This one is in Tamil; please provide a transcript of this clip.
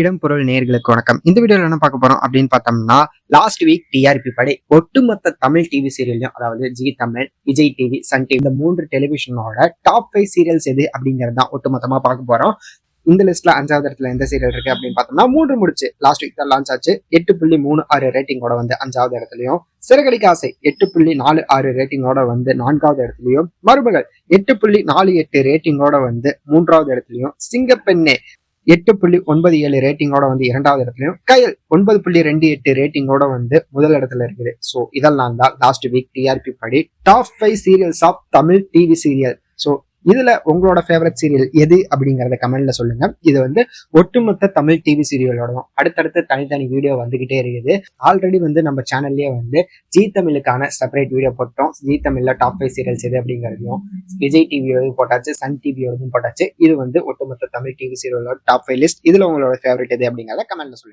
இடம் பொருள் நேர்களுக்கு வணக்கம். இந்த வீடியோல என்ன பார்க்க போறோம் அப்படின்னு பார்த்தோம்னா லாஸ்ட் வீக் டிஆர்பி படை ஒட்டுமொத்த தமிழ் டிவி சீரியல்லையும் அதாவது Zee Tamil Vijay TV Sun TV இந்த மூன்று டெலிவிஷனோட டாப் ஃபைவ் சீரியல்ஸ் எது அப்படிங்கிறது தான் ஒட்டுமொத்தமா பார்க்க போறோம். இந்த லிஸ்ட்ல அஞ்சாவது இடத்துல எந்த சீரியல் இருக்கு அப்படின்னு பார்த்தோம்னா மூன்று முடிச்சு. லாஸ்ட் வீக் தான் லான்ச் ஆச்சு. எட்டு புள்ளி மூணு ஆறு ரேட்டிங்கோட வந்து அஞ்சாவது இடத்துலயும் சிறகடிக்க ஆசை எட்டு புள்ளி நாலு ஆறு ரேட்டிங்கோட வந்து நான்காவது இடத்துலயும் மருமகள் எட்டு புள்ளி நாலு எட்டு ரேட்டிங்கோட வந்து மூன்றாவது இடத்துலயும் சிங்கப்பெண்ணே எட்டு புள்ளி ஒன்பது ஏழு ரேட்டிங்கோட வந்து இரண்டாவது இடத்துலயும் கயல் ஒன்பது புள்ளி ரெண்டு எட்டு ரேட்டிங்கோட வந்து முதல் இடத்துல இருக்குது. ஸோ இதெல்லாம் தான் லாஸ்ட் வீக் டிஆர்பி படி. Top five serials of Tamil TV serial so இதுல உங்களோட ஃபேவரட் சீரியல் எது அப்படிங்கறத கமெண்ட்ல சொல்லுங்க. இது வந்து ஒட்டுமொத்த தமிழ் டிவி சீரியலோட அடுத்தடுத்து தனித்தனி வீடியோ வந்துகிட்டே இருக்குது. ஆல்ரெடி வந்து நம்ம சேனல்லயே வந்து ஜி தமிழுக்கான செப்பரேட் வீடியோ போட்டோம். ஜி தமிழ்ல டாப் ஃபைவ் சீரியல்ஸ் எது அப்படிங்கிறதையும் விஜய் டிவியோடதும் போட்டாச்சு சன் டிவியோடதும் போட்டாச்சு. இது வந்து ஒட்டுமொத்த தமிழ் டிவி சீரியலோட டாப் ஃபைவ் லிஸ்ட் இதுல உங்களோட ஃபேவரட் எது அப்படிங்கறத கமெண்ட்ல சொல்லுங்க.